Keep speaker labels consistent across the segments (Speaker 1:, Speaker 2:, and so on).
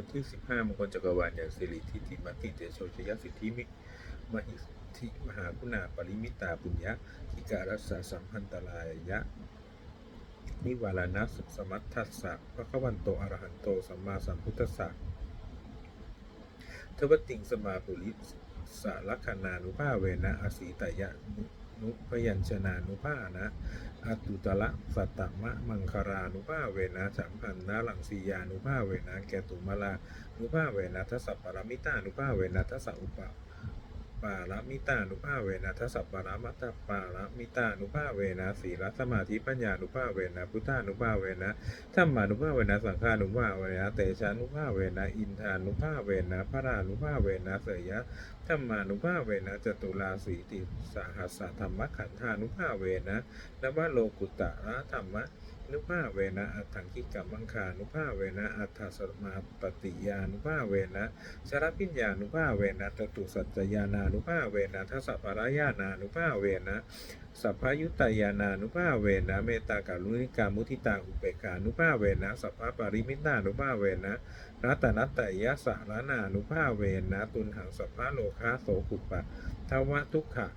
Speaker 1: วันที่ 15มงคลจักรวาลอย่างสิริทิฏฐิมัติเตโชชยสิทธิมิมหิทิมหาคุณาปริมิตาปุญญะทิการัสสะสัมพันตรายะ นิวาลานัสสมัทธัสสะพระควันโตอรหันโตสัมมาสัมพุทธัสสะทวติงสมาปุริสะลักขณานุภาเวนะอสีตยะ นุพยัญชนะนุภานะอตุตละสัตตมะมังคารานุภาเวนะสัมพันนาลังสียานุภาเวนะแกตุมาลานุภาเวนะทัสสปรมิตานุภาเวนะทัสสอุปะ ปาละมิตานุภาเวนะทัสสะปารามัตตปาละมิตานุภาเวนะสีลสมาธิปัญญานุภาเวนะพุทธานุภาเวนะธรรมานุภาเวนะสังฆานุภาเวนะเตชานุภาเวนะอินทานุภาเวนะพระรานุภาเวนะเสยยะธรรมานุภาเวนะจตุลาสีติสหัสสะธรรมขันธานุภาเวนะนวโลกุตตะธรรมะ นุภาเวนะอัถังคิกรรมังคานุภาเวนะอัตถสมาปฏิยานุภาเวนะชรพิญญานุภาเวนะตตุสัจจยานานุภาเวนะทัสสะปารายานานุภาเวนะสัพพยุตายานานุภาเวนะเมตตากรุณิกามุทิตาอุเบกานุภาเวนะสัพพปาริมิตานุภาเวนะรัตนัตตยสารนานุภาเวนะตุนหังสัพพโลคาโสกุปปะทวะทุกขะ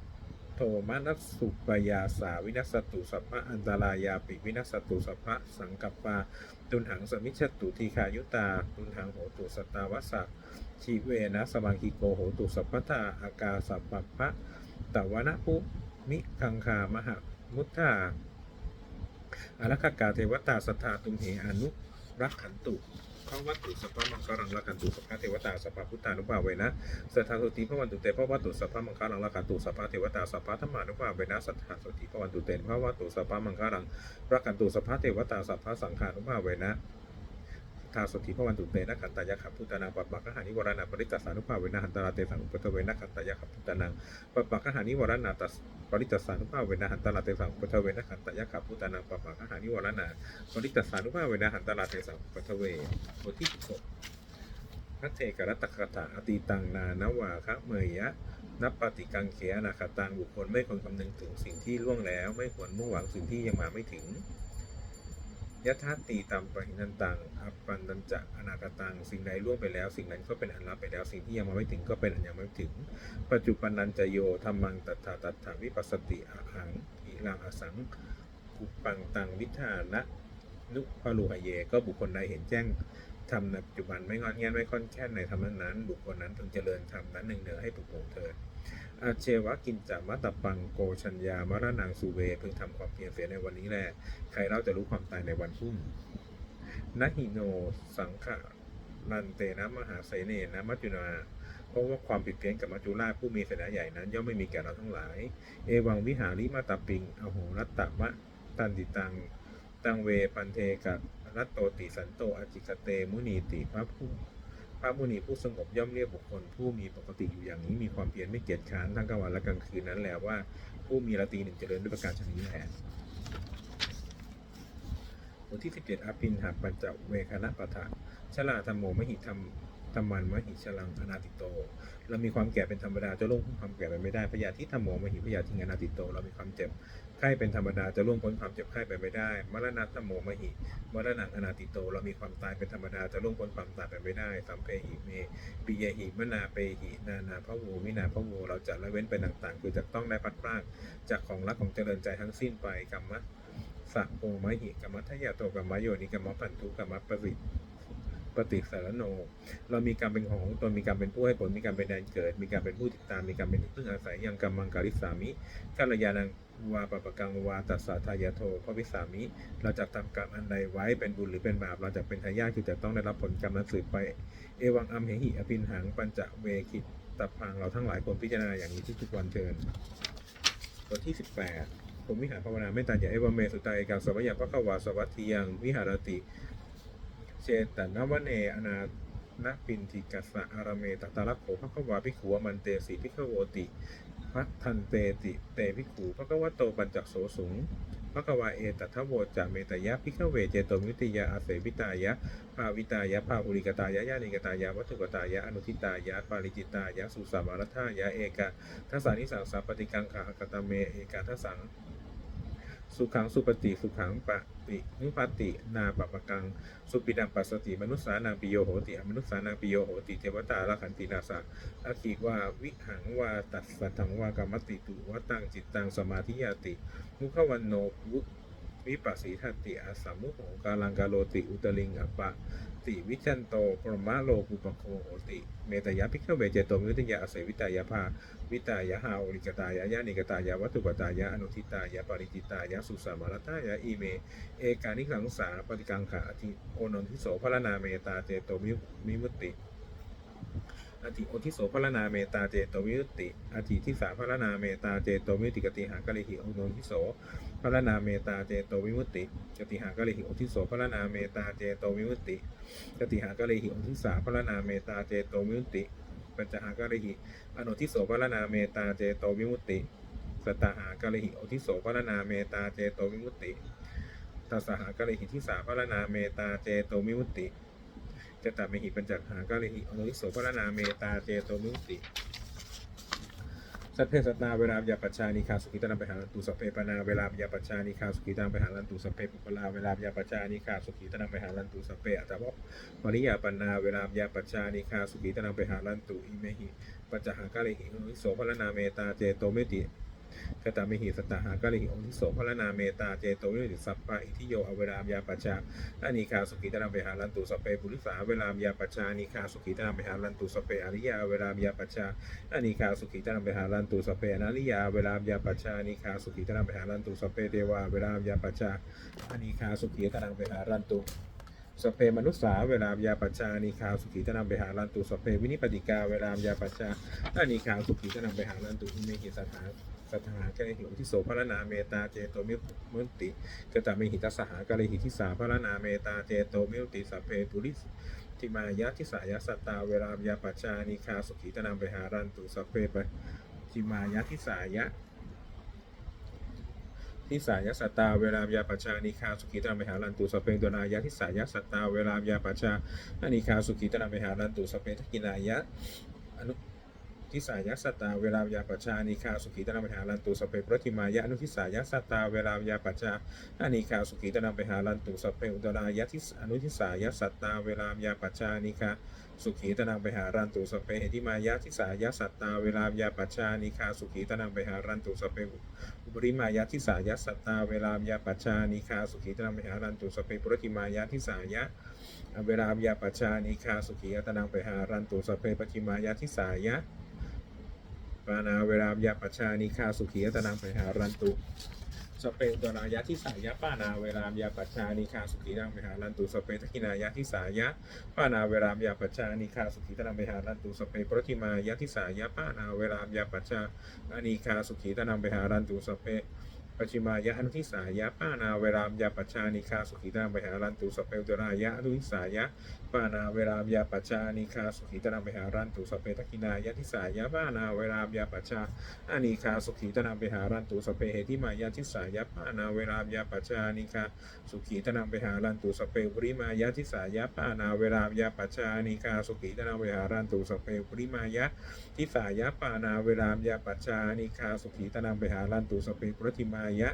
Speaker 1: โทมานัสสุปยาสาวินัสตุสัพพะอันตรายาปิวินัสตุสัพพะสังกัปปาตุนหังสมิชตุทีขายุตาตุนหังโหตุสตาวสักชีเวนะสมังคิโกโหตุสัพพทาอากาสัพปะพะตวนะปุมิคังคามหมุตตาอารักขกาเทวตาสัทธาตุมเหอนุรักขันตุ พระวัตถุสัพพะมังคารังละกันตุสัพพะเทวตาสัพพะพุทธานุภาเวนะสัทธาสุติพระวันตุเตพระวัตถุสัพพะมังคารังละกันตุสัพพะเทวตาสัพพะธรรมานุภาเวนะสัทธาสุติพระวันตุเตพระวัตถุสัพพะมังคารังละกันตุสัพพะเทวตาสัพพะสังฆานุภาเวนะ ทาสุติพวันตุเตนะขันตายะขับพุทธนาปัปปะกหานิวรณาปริตตสานุภาเวนะหันตราเตสังอุปตเวนะขันตายะขับพุทธนังปัปปะกหานิวรณาตัสปริตตสานุภาเวนะหันตราเตสังอุปตเวนะขันตายะขับพุทธนังปัปปะกหานิวรณาปริตตสานุภาเวนะหันตราเตสังอุปตเวบทที่สิบหกพระเทกรัตตคถาอติตังนานวาคะเมยยะนับปฏิกังเขอนาคตังบุคคลไม่ควรคำนึงถึงสิ่งที่ล่วงแล้ว ไม่ควรมุ่งหวังสิ่งที่ยังมาไม่ถึง ยะทัตตีตามปะหินันตังอัปปันตันจะอนาคตัง สิ่งใดล่วงไปแล้ว สิ่งนั้นก็เป็นอันลับไปแล้ว สิ่งที่ยังมาไม่ถึงก็เป็นอันยังไม่ถึง ปัจจุบันนันจโยธรรมังตัทธาตัทธาวิปัสสติอาหังอิรังอสังกุปปังตังวิธานะนุพลุหเย ก็บุคคลใดเห็นแจ้งทำในปัจจุบันไม่งอนแงนไม่ค่อนแค่นในธรรมนั้น บุคคลนั้นพึงเจริญธรรมนั้นหนึ่งเนือให้ปลุกปลุกเถิด อาเชวะกินจามัตตปังโกชัญญามรณังสุเวเพึงทำความเพียรเสียในวันนี้แหละใครเราจะรู้ความตายในวันพรุ่งนหิโนสังขะนันเตนะมหาไสเนนะมัจจุนาเพราะว่าความผิดเพี้ยนกับมัจจุราชผู้มีเสนาใหญ่นั้น ย่อมไม่มีแก่เราทั้งหลาย เอวังวิหาริมาตาปิงอโหรัตตะมะตันติตัง ตังเวปันเทกัรัตโตติสันโตอจิกเตมุนีติพระผู้ พระมุนีผู้สงบย่อมเรียกบุคคล ผู้มีปกติอยู่อย่างนี้มีความเพียรไม่เกียจค้านทั้งกลางวันและกลางคืนนั้นแหละว่าผู้มีราตรีหนึ่งเจริญด้วยประการชนี้แหละบทที่ 17 อภินหาปัญจเวคณะปะทะชลาธรรมโมมหิธรรมธรรมันมหิชลังอนาติโต เรามีความแก่เป็นธรรมดาจะล่วงพ้นความแก่ไปไม่ได้พยาธิธรรมโมมหิพยาธิงอนาติโต เรามีความเจ็บ ไข้เป็นธรรมดาจะล่วงพ้นความเจ็บไข้ไปไม่ได้ มรณะธรรมโมมหิ มรณะอนาติโต เรามีความตายเป็นธรรมดาจะล่วงพ้นความตายไปไม่ได้สัมเพหิเมปิยหิมนาเปหินานาพระโววินาพระโวเราจะละเว้นไปต่างๆ คือจะต้องได้พัดพรากจากของรักของเจริญใจทั้งสิ้นไปกรรมะสักโอมหิกรรมะทยาโตกรรมะโยนิกรรมะพันธุกรรมะปริ ปฏิสารโน เรามีการเป็นของตนมีการเป็นผู้ให้ผลมีการเป็นแดนเกิด มีการเป็นผู้ติดตามมีการเป็นที่พึ่งอาศัยยังกรรมังการิสามิกัลยาณังวาปปะกังวาตัสสะทายาโทพระวิสามิ เราจะทำกรรมอันใดไว้เป็นบุญหรือเป็นบาปเราจะเป็นทายาทคือจะต้องได้รับผลกรรมนั้นสืบไป เอวังอัมเหหิอภินหังปัญจเวคิตตพังเราทั้งหลายควรพิจารณาอย่างนี้ทุกวันเชิญบทที่ 18ผมวิหารภาวนาไม่ตายอย่าเอวเมสุตาเอกังสวัยยะพระขวาสวัตถียังวิหารติ เตนวเนอนานะปินทิกัสะอารเมตตาลักโขพระควาภิขุวมันเตสีภิขโวติพัทันเตติเตภิขุพระกวะโตปัญจโสสุงพระกวาเอตัทโวจะเมตยะภิกขเวเจโตมิติยาอาเสวิตายะภาวิตายะภาภูริกตายะญาณิกตายะวัตถุกตายะอนุทิตายะปาริจิตายะสุสามารถายะเอกาทัสานิสังสัพปฏิกังขากตเมเอกาทัสัง สุขังสุปฏิสุขังปะตินุปตินาปปะกัง สุปิดังปัสสติมนุษสานังปิโยโหติอมนุษสานังปิโยโหติเทวตาละขันตินาสะอาคีวาวิหังวาตัสสัทังวากรรมติตุวตังจิตตังสมาธิยาติมุขวันโนวุวิปัสสีทัตติอาสัมมุโหกาลังกาโลติอุตลิงอปะ ติวิชันโตปรมาโลกุปโคโหติ เมตยาพิกเวเจโตมิวิทยาอาศัยวิตายาภาวิตายะหาโอริกตายะยะนิกตายะวัตุกตายะอนุทิตายะปริจิตายะสุสามารตายะอีเม เอกานิขังสาปฏิกังขาอธิโอนนทิโสพระนาเมตาเจโตมิมิมุติ อธิโอทิโสพระนาเมตาเจโตวิมุตติอธิทิสาพระนาเมตาเจโตวิมุตติกติหากะลิหิโอนนทิโสพระนาเมตาเจโตวิมุตติกติหากะลิหิโอทิโสพระนาเมตาเจโตวิมุตติกติหากะลิหิโอทิสาพระนาเมตาเจโตวิมุตติปัญจหากะลิหิอนุทิโสพระนาเมตาเจโตวิมุตติสตตหากะลิหิโอทิโสพระนาเมตาเจโตวิมุตติตัสสหากะเลหิที่สาพระนาเมตาเจโตมิมุตติ จตามหิปัญจหากะเลหิอนุทิโสพระนาเมตาเจโตมิมุติสัพเพสัตตาเวลายาปัจจานิคาสุขิตนังไปหาลันตุสัพเพปนาเวลายาปัจจานิคาสุขิตังไปหาลันตุสัพเพปุปลาเวลายาปัจจานิคาสุขิตนังไปหาลันตุสัพเพอัตถะปริยาปันนาเวลายาปัจจานิคาสุขิตนังไปหาลันตุอิเมหิปัจจหากะเลหิอนุทิโสพระนาเมตาเจโตมิมุติ กตามิหิสตาหากลิหิองทิโสพระนาเมตาเจโตวิริสัพปะอิทิโยอเวรามยาปัจจาอานิคาสุขิตนาเปหารันตุสเปปุริสาเวรามยาปัจจานิคาสุขิตนาเปหารันตุสเปอริยาเวรามยาปัจจาอานิคาสุขิตนาเปหารันตุสเปอนาริยาเวรามยาปัจจานิคาสุขิตนาเปหารันตุสเปเทวาเวรามยาปัจจาอานิคาสุขิตนาเปหารันตุสเปมนุษสาเวลามยาปัจจานิคาสุขิตนาเปหารันตุสเปวินิปติกาเวรามยาปัจจาอานิคาสุขิตนาเปหารันตุอิเมหิสถา สถานกะเลหิทิโสพระนาเมตาเจโตมิมุตติกตามิหิตัสสหากะเลหิทิสาพระนาเมตาเจโตมิมุติสัพเพปุริสติมายะทิสายะสัตตาเวรามยาปัจจานิคาสุขีตนามไปหารันตุสัพเพปติมายะทิสายะทิสายะสัตตาเวรามยาปัจจานิคาสุขีตนามไปหารันตุสัพเพตัวนายะทิสายะสัตตาเวรามยาปัจจานิคาสุขีตนามไปหารันตุสัพเพทกินายะอนุ ทิสายะสัตตาเวลายาปัจจานิคาสุขีตนามหาลันตุสเปปรติมายะนุทิสายะสัตตาเวลายาปัจจาอานิคาสุขีตนามหาลันตุสเปอุตรายะทิสอนุทิสายะสัตตาเวลายาปัจจานิคาสุขีตนามหารันตุสเปเหติมายะทิสายะสัตตาเวลายาปัจจานิคาสุขีตนามหารันตุสเปอุปริมายะทิสายะสัตตาเวลายาปัจจานิคาสุขีตนามหารันตุสเปปรติมายะทิสายะเวลายาปัจจานิคาสุขีตนังไปหารันตุสเปปจิมายะทิสายะ ปานาเวลายาปัชานิคาสุขีอัตนังไปหารันตุสเปตรายะที่สายะปานาเวลามยาปัจจานิคาสุขีนังไปหารันตุสเปตกินายะที่สายะปานาเวลามยาปัจจานิคาสุขีตนังไปหารันตุสเปปรติมายะที่สายะปานาเวลามยาปัจจานิคาสุขีตนังไปหารันตุสเป ปัจจิมายะอนุทิสายะป้านาเวลามยาปัจจานิคาสุขีตนังไปหารันตุสเปตรายะอนุทิสายะป้านาเวลามยาปัจจานิคาสุขีตนาเปหารันตุสเปตกินายะทิสายะป้านาเวลามยาปัจจาอานิคาสุขีตนาเปหารันตุสเปเหติมายะทิสายะป้านาเวลามยาปัจจานิคาสุขีตนาเปหารันตุสเปปริมายะทิสายะป้านาเวลามยาปัจจานิคาสุขีตนาเปหารันตุสเปปริมายะทิสายะป้านาเวลามยาปัจจานิคาสุขีตนาเปหารันตุสเปปรติมายะ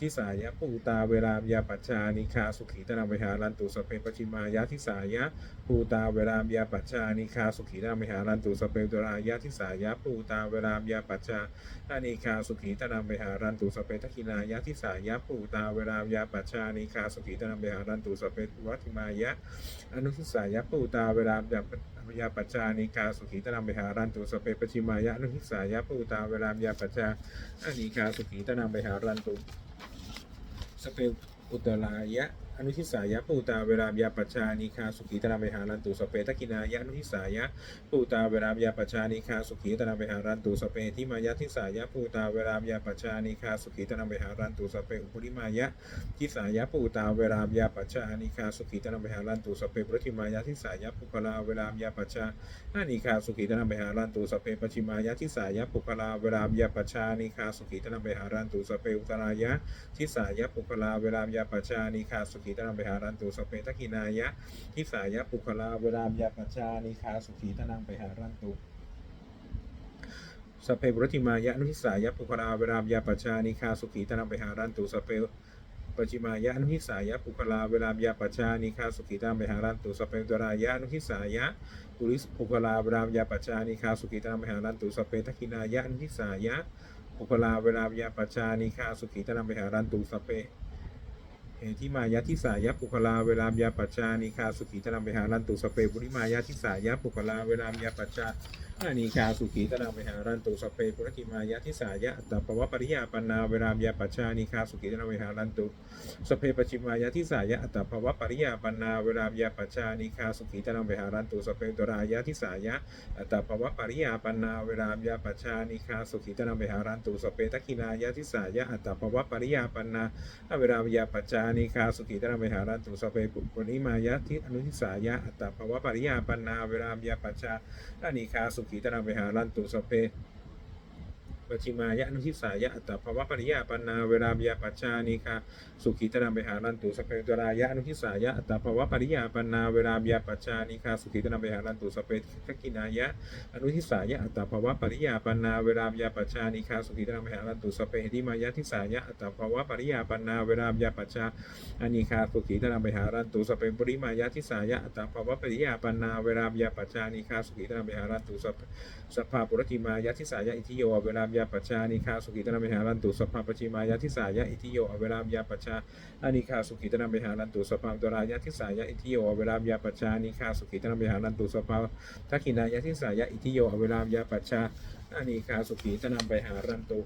Speaker 1: ทิสายะปูตาเวลามยาปัจจานิคาสุขีตนาวิหารันตุสเปปชิมายะทิสายะปูตาเวลามยาปัจจานิคาสุขีตนาวิหารันตุสเปตุรายะทิสายะปูตาเวลามยาปัจจานิคาสุขีตนาวิหารันตุสเปทักขินายะทิสายะปูตาเวลามยาปัจจานิคาสุขีตนาวิหารันตุสพเปวัติมายะอนุทิสายะปูตาเวลามยาปัจ ยาปัจจานิคาสุขีตนาวิหารันตุสเปปชิมายะนุทิสายะปูตาเวลามยาปัจจานิคาสุขีตนาวิหารันตุสเปอุตรายะ อนุทิสายะปูตาเวลามยาปัจจานิคาสุขีตนาเวหารันตุสเปตกินายะอนุทิสายะปูตาเวลามยาปัจจานิคาสุขีตนาเวหารันตุสเปทิมายะทิสายะปูตาเวลามยาปัจจานิคาสุขีตนาเวหารันตุสเปอุปริมายะทิสายะปูตาเวลามยาปัจจานิคาสุขีตนาเวหารันตุสเปปริมายะทิสายะปุคลาเวลามยาปัจจาอานิคาสุขีตนาเวหารันตุสเปปชิมายะทิสายะปุคลาเวลามยาปัจจานิคาสุขีตนาเวหารันตุสเปอุตรายะทิสายะปุคลาเวลามยาปัจจานิคาสุขีตนังไปหารันตุสเปตกินายะทิสายะปุคลาเวลามยาปัจจานิคาสุขีตนังไปหารันตุสเพปุรติมายะนุทิสายะปุคลาเวรามยาปัจจานิคาสุขีตนังไปหารันตุสเพปจิมายะอนุทิสายะปุคลาเวรามยาปัจจานิคาสุขีตนังไปหารันตุสพเพตรายะอนุทิสายะปุริสปุคลาเวรามยาปัจจานิคาสุขีตนังไปหารันตุสเพทักินายะอนุทิสายะปุคลาเวรามยาปัจจานิคาสุขีตนังไปหารันตุสเพ เหติมายะทิสายะปุคลาเวลามยาปัจจานิคาสุขีธรรมไปหารันตุสเปบุริมายะทิสายะปุคลาเวลามยาปัจจาอานิคาสุขีตนังไปหารันตุสเปปุรติมายะทิสายะอัตตปวะปริยาปนาเวลามยาปัจจานิคาสุขีตนังไปหารันตุสเปปจิมายะทิสายะอัตตปวะปริยาปนาเวลามยาปัจจานิคาสุขีตนังไปหารันตุสเปตุรายะทิสายะอัตตปวะปริยาปนาเวลามยาปัจจานิคาสุขีตนังไปหารันตุสเปทักขินายะทิสายะอัตตปวะปริยาปนาเวลามยาปัจจานิคาสุขีตระเมหารันตุสเปปุปนิมายะทิอนุทิสายะอัตตภวะปริยาปนาเวลามยาปัจจาอานิคาสุขีตระเมหารันตุสเป ปจิมายะนุทิสายะอัตตภวะปริยาปนาเวลายาปัจจานิคาสุขีตระเมหารันตุสเปตรายะนุทิสายะอัตตภวะปริยาปนาเวลายาปัจจานิคาสุขีตระเมหารันตุสเปทกินายะอนุทิสายะอัตตภวะปริยาปนาเวลามยาปัจจานิคาสุขีตรังมหารันตุสเปหิมายะทิสายะอัตตภวะปริยาปนาเวลามยาปัจจานิคาสุขีตรังมหารันตุสเปปริมายะทิสายะอัตตภวะปริยาปนาเวลามยาปัจจานิคาสุขีตรังมหารันตุสเปสภาปุรติมายะทิสายะอิทิโยเวลามยาปัจจานิคาสุขีตรังมหารันตุสภาปชิมายะทิสายะอิทิโยอเวรามยาปัจจาอนิคาสุขีตรังมหารันตุสภาตรายะทิสายะอิทิโยอเวรามยาปัจจานิคาสุขีตรังมหารันตุสภาทักขินายะทิสายะอิทิโยอเวรามยาปัจชาอนิคาสุขีตนำไปหารันตุ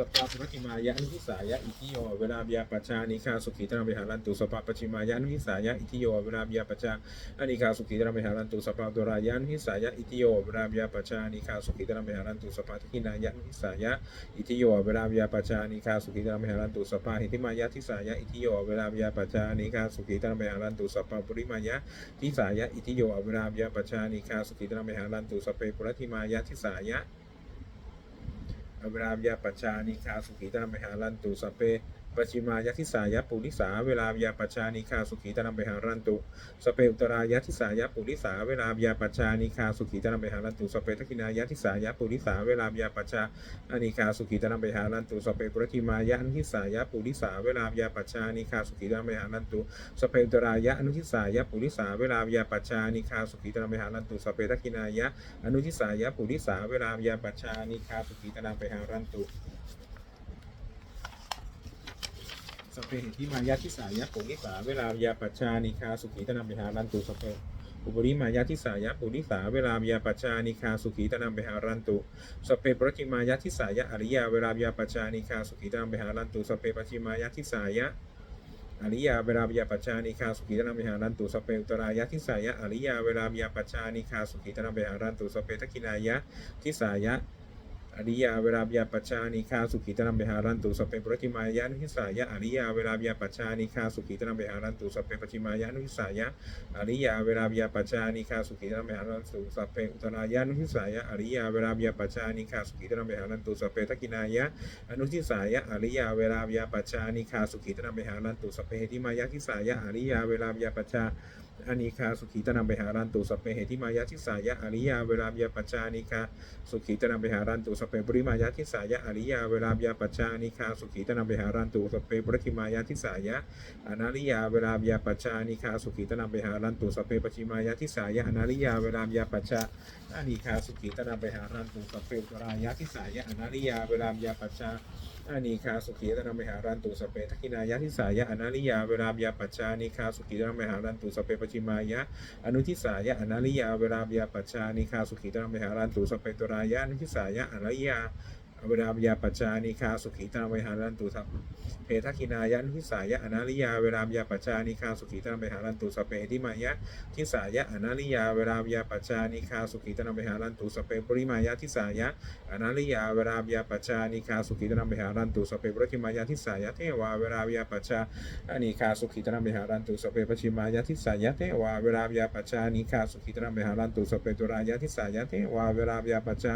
Speaker 1: สปาปชิมายะนุทิสายะอิทิโย เวลามยาปัจจานิคาสุขีตนำไปหารันตุสปาปจิมายะนุทิสายะอิทิโย เวลามยาปัจจาอนิคาสุขีตนำไปหารันตุสปาตุรายะนุทิสายะอิทิโย เวลามยาปัจจานิคาสุขีตนำไปหารันตุสปาทักขินายะนุทิสายะอิทิโย เวลามยาปัจจานิคาสุขีตนำไปหารันตุสปาหิติมายะทิสายะอิทิโย เวลามยาปัจจานิคาสุขีตนำไปหารันตุสปาปุริมายะทิสายะอิทิโย เวรามยาปัจจานิคาสุขิตนามหารันตุสเปปุรติมายะทิสายะ อเวรามยาปัจจานิคาสุขิตนามหารันตุสเปปชิมายะทิสายะปุริสา เวลามยาปัจจานิคาสุขิตนามหารันตุ สเปอุตรายะทิสายะปุริสา เวลามยาปัจจานิคาสุขิตนามหารันตุ สเปทักินายะทิสายะปุริสา เวลามยาปัจจาอนิคาสุขิตนามหารันตุ สเปปุรติมายะอนุทิสายะปุริสา เวลามยาปัจจานิคาสุขิตนามหารันตุ สเปอุตรายะอนุทิสายะปุริสา เวลายาปัจจานิคาสุขีตนาเปหารันตุ สเปตกินายะอนุทิสายะปุริสา เวลายาปัจจานิคาสุขีตนาเปหารันตุ สเปหิทิมายะทิสายะปุริสาเวลายาปัจจานิคาสุขีตนาเปหารันตุสเปอุปริมายะทิสายะปุริสาเวลายาปัจจานิคาสุขีตนาเปหารันตุสเปปรติมายะทิสายะอริยาเวลายาปัจจานิคาสุขีตนาเปหารันตุสเปปจิมายะทิสายะอริยาเวลามยาปัจจานิคาสุขีตนามิหารันตุสเปอุตรายะทิสายะอริยาเวลามยาปัจจานิคาสุขีตนามิหารันตุสเปทักินายะทิสายะ อริยาเวลามิยาปัจจานิคาสุขีตนามิหารันตุสเปปรติมายะนุทิสายะอริยาเวลามิยาปัจจานิคาสุขีตนามิหารันตุสเปปจิมายะนุทิสายะอริยาเวลามิยาปัจจานิคาสุขีตนามิหารันตุสเปอุตรายะนุทิสายะอริยาเวลามิยาปัจจานิคาสุขีตนามิหารันตุสเปทักินายะอนุทิสายะอริยาเวลาวิยาปัจจานิคาสุขีตนาเบหารันตุสเพหิมายะทิสายะอริยาเวลาวิยาปัจจา อานิคาสุขีตนาเบหารันตุสพเพหิมายะทิสายะอริยาเวลาวิยาปัจจานิคาสุขีตนาเบหารันตุสเพปริมายะทิสายะอริยาเวลาวิยาปัจจานิคาสุขีตนาเบหารันตุสเพปริมายะทิสายะอนาริยาเวลาวิยาปัจจานิคาสุขีตนาเบหารันตุสเพปชิมายะทิสายะอนาริยาเวลาวิยาปัจจาอนิคาสุขีตนาเบหารันตุสเพปรายะทิสายะอนาริยาเวลาวิยาปัจจาอานิคาสุขีตนามหารันตุสเปทักินายะทิสายะอนาลิยาเวลามยาปัจจานิคาสุขีตนามหารันตุสเปปชิมายะอนุทิสายะอนาลิยาเวลามยาปัจจานิคาสุขีตนามหารันตุสเปตุรายะอนุทิสายะอนาลิยา เวลามยาปัจจานิคาสุขีตามหารันตุสัพเพทักินายะอนุทิสายะอนาลิยาเวลามยาปัจจานิคาสุขีตามหารันตุสเปติมายะทิสายะอนาลิยาเวลามยาปัจจานิคาสุขีตามหารันตุสเปปริมายะทิสายะอนาลิยาเวลาวิยาปัจจานิคาสุขิตามิหารันตุสเปปริมายาทิสายะเทวาเวลาวิยาปัจจานิคาสุขิตามิหารันตุสเปปชิมายาทิสายะเทวาเวลาวิยาปัจจานิคาสุขิตามิหารันตุสเปตุรายาทิสายะเทวาเวลาวิยาปัจจา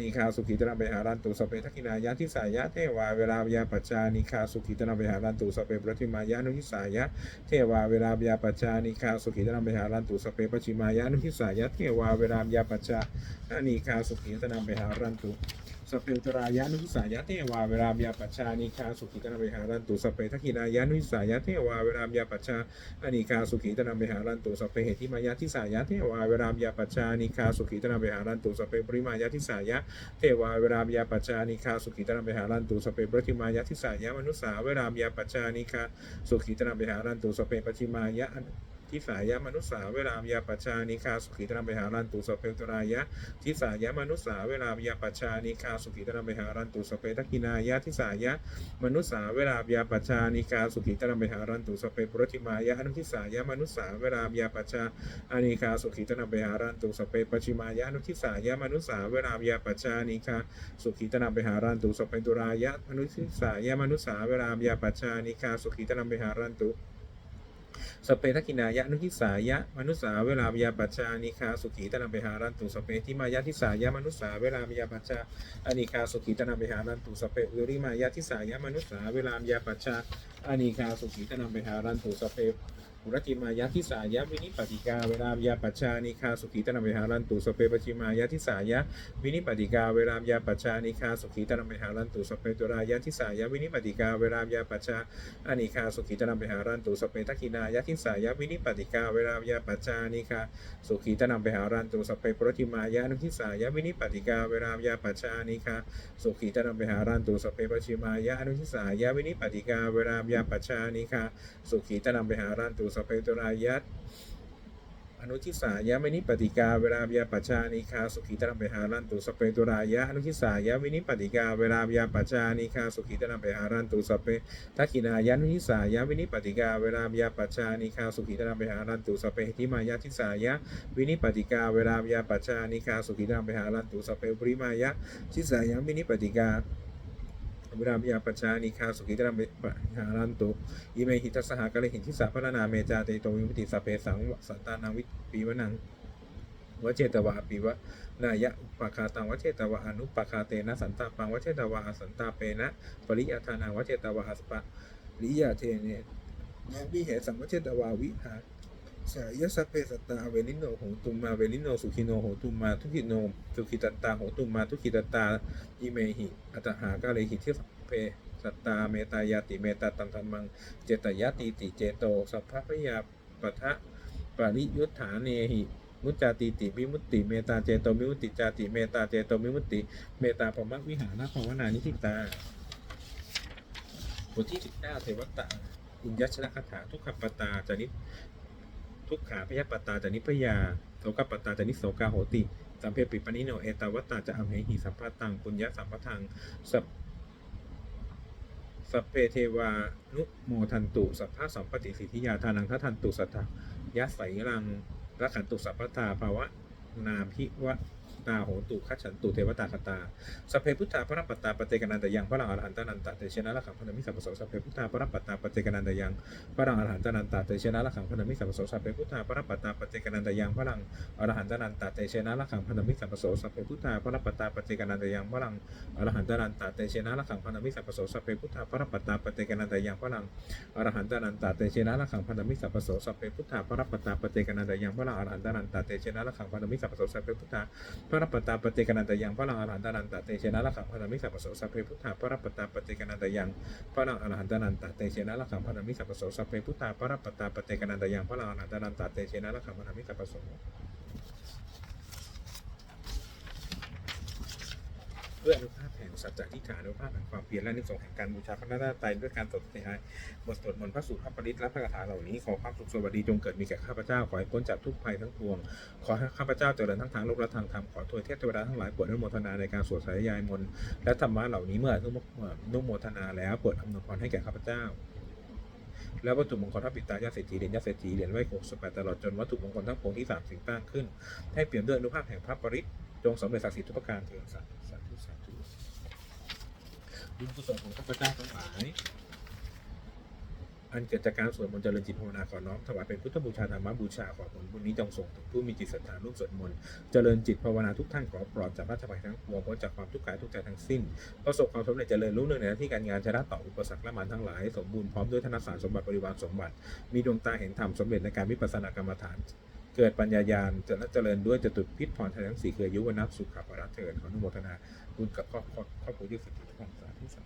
Speaker 1: นิคาสุขิตามิหารันตุตุสเปทักินายะทิสายะเทวาเวลายาปัจจานิคาสุขิตนาเวหารันตุสพเปปฏิมายะนุทิสายะเทวาเวลายาปัจจานิคาสุขิตนาเวหารันตุสเปปจิมายะนุทิสายะเทวาเวลายาปัจจานิคาสุขิตนาเวหารันตุ สเพอุตรายะนุทิสายะเทวาเวลามยาปัจจานิคาสุขิตนาเวหารันตุสเพทักขินายะนุทิสายะเทวาเวลามยาปัจจาอนิคาสุขิตนาเวหารันตุสเพเหติมายะทิสายะเทวาเวลามยาปัจจานิคาสุขิตนาเวหารันตุสเพปริมายะทิสายะเทวาเวลามยาปัจจานิคาสุขิตนาเวหารันตุสเพปฏิมายะทิสายะมนุสาเวลามยาปัจจานิคาสุขิตนาเวหารันตุสเพปฏิมายะ ทิสายะมนุสาเวลามยาปัจจานิคาสุขิตนาเวหารันตุสเพอุตรายะทิสายะมนุสาเวลาบยาปัจจานิคาสุขิตนาเบหารันตุสเปทักินายะทิสายะมนุสาเวลาบยาปัจจานิคาสุขิตนาเบหารันตุสเปปุรติมายะอนุทิสายะมนุสาเวลาบยาปัจจาอานิคาสุขิตนาเบหารันตุสเปปชิมายะอนุทิสายะมนุสาเวลาบยาปัจจานิคาสุขิตนาเบหารันตุสเปตุรายะมนุทิสายะมนุสาเวลาบยาปัจจานิคาสุขิตนาเบหารันตุ สเปทักกินายะนุทิสายะมนุสาเวลามยาปัจจานิคาสุขีตนาเบหารันตุสเปทิมายะทิสายะมนุสาเวลามยาปัจจาอานิคาสุขีตนาเบหารันตุสเปอุริมายะทิสายะมนุสาเวลามยาปัจจาอานิคาสุขีตนาเบหารันตุสเป อุรติมายะทิสายะวินิปติกาเวลาวิยาปัจจานิคาสุขีตนาเบหารันตุสเปปจิมายะทิสายะวินิปติกาเวลาวิยาปัจจานิคาสุขีตนาเบหารันตุสเปตุรายะทิสายะวินิปติกาเวลาวิยาปัจจาอนิคาสุขิตนาเปหารันตุสเปทักขินายะทิสายะวินิปติกาเวลายาปัจจานิคาสุขิตนาเปหารันตุสเปปรติมายะนุทิสายะวินิปติกาเวลายาปัจจานิคาสุขิตนาเปหารันตุสเปปชิมายะอนุทิสายะวินิปติกาเวลายาปัจจานิคาสุขิตนาเปหารันตุสเปตุรายะอนุทิสายะวินิปติกาเวลาวิยาปัจจานิคาสุขิตนาเปหารันตุสเปตุรายะอนุทิสายะวินิปติกาเวลาวิยาปัจจานิคาสุขิตนาเปหารันตุสเปทักขินายะอนุทิสายะวินิปติกาเวลาวิยาปัจจานิคาสุขิตนาเปหารันตุสเปหิมายะทิสายะวินิปติกาเวลาวิยาปัจจานิคาสุขิตนาเปหารันตุสเปปริมายะทิสายะวินิปติกา วลาพิยาปัจจานิคาสุขิตราเมปะหารันตุอิเมหิตัสสหกะเลหินทิสาพระนาเมจาเตโตวิมุติสัพเพสังสันตานังวิปีวนังวเจตวะปีวะนายะอุปคาตังวเจตวะอนุปคาเตนะสันตาปังวเจตวะอสันตาเปนะปริยทานังวเจตวะอสปะริยเทเนนวิเหสังวเจตวะวิหา สายสัพเพสัตตาเวลิโนโหตุมมาเวลิโนสุขิโนโหตุมมาทุกิโนสุขิตตาโหตุมมาทุกิตตาอิเมหิอัตหากะเลหิทิสเพสัตตาเมตายาติเมตาตังธรรมังเจตยาติติเจโตสัพพพยาปะทะปริยุทธาเนหิมุจจาติติวิมุตติเมตาเจโตวิมุตติจาติเมตาเจโตวิมุตติเมตาปมักวิหารภาวนานิทิตาบทที่สิบเก้าเทวตาอุญญชนะคาถาทุกขปตาจานิ ทุกขาพยาปตาจานิพยาโสกปตาจานิโสกาโหติ สัมเพปิปนิโนเอตาวตาจะอัมเหหิสัพพะตังปุญญสัมภทังสัพสัพเพเทวานุโมทันตุ สัพพะสัมปติสิทธิยาทานังทัทันตุสัทธายะไสรังรักขันตุสัพพตาภาวะนาพิวะ ตาโหตุคัจฉันตุเทวตาคตาสัพเพพุทธาพระปัตตาปเจกนันตยังพระลังอรหันตานันตะเตชนะละขังพนมิสัพพโสสัพเพพุทธาพระปัตตาปเจกนันตยังพระลังอรหันตานันตะเตชนะละขังพนมิสัพพโสสัพเพพุทธาพระปัตตาปเจกนันตยังพระลังอรหันตานันตะเตชนะละขังพนมิสัพพโสสัพเพพุทธาพระปัตตาปเจกนันตยังพระลังอรหันตานันตะเตชนะละขังพนมิสัพพโสสัพเพพุทธาพระปัตตาปเจกนันตยังพระลังอรหันตานันตะเตชนะละขังพนมิสัพพโสสัพเพพุทธาพระปัตตาปเจกนันตยังพระลังอรหันตานันตะเตชนะละขังพนมิสัพพโสสัพเพพุทธาพระรัปตตาปฏิกนันตยังพระลังอรหันตานันตเตเชนะละขังพระมิสัพปโสสัพเพพุทธาพระรัปตตาปฏิกนันตยังพระลังอรหันตานันตเตเชนะละขังพระมิสัพปโสสัพเพพุทธาพระรัปตตาปฏิกนันตยังพระลังอรหันตานันตเตเชนะละขังพระมิสัพปโสเพื่อนุภาพ สัจจะทิฏฐานุภาพแห่งความเพียรและนิสงส์แห่งการบูชาพระนาตายด้วยการสดเสียบทสวดมนต์พระสูตรพระปริตและพระคาถาเหล่านี้ขอความสุขสวัสดีจงเกิดมีแก่ข้าพเจ้าขอให้พ้นจากทุกภัยทั้งปวง ขอให้ข้าพเจ้าเจริญทั้งทางโลกและทางธรรมขอถวยเทพเทวดาทั้งหลายปรดอนุโมทนาในการสวดสายยายมนต์และธรรมะเหล่านี้เมื่ออนุโมทนาแล้วโปรดอำนวยพรให้แก่ข้าพเจ้าแล้ววัตถุมงคลทัพปิตายาเศรษฐีเหรียญยาเศรษฐีเหรียญไว้หกสแปดตลอดจนวัตถุมงคลทั้งปวงที่สามสิ่งตั้งขึ้น ให้เปลี่ยนด้วยอนุภาพแห่งพระปริตจงสำเร็จศักดิ์สิทธิ์ทุกประการเถิดสาธุสาธุ บุญกุศลของข้าพเจ้าทั้งหลาย อันเกิดจากการสวดมนต์เจริญจิตภาวนาขอน้อมถวายเป็นพุทธบูชาธรรมบูชาขอผลบุญนี้จงส่งถึงผู้มีจิตศรัทธาร่วมสวดมนต์เจริญจิตภาวนาทุกท่านขอปลอดจากราชภัยทั้งปวงพ้นจากความทุกข์กายทุกใจทั้งสิ้น ประสบความสำเร็จเจริญรุ่งเรืองในหน้าที่การงานชนะต่ออุปสรรคและมารทั้งหลาย สมบูรณ์พร้อมด้วยธนสารสมบัติบริวารสมบัติ มีดวงตาเห็นธรรมสำเร็จในการวิปัสสนากรรมฐานเกิดปัญญายาณจะเจริญด้วยจตุพิษพรทั้งสี่คืออายุวนับสุขภาระเถิดขออนุโมทนาบุญกับครอบครัวครอบครัวที่สุด ทุกท่านสาธุสาธุ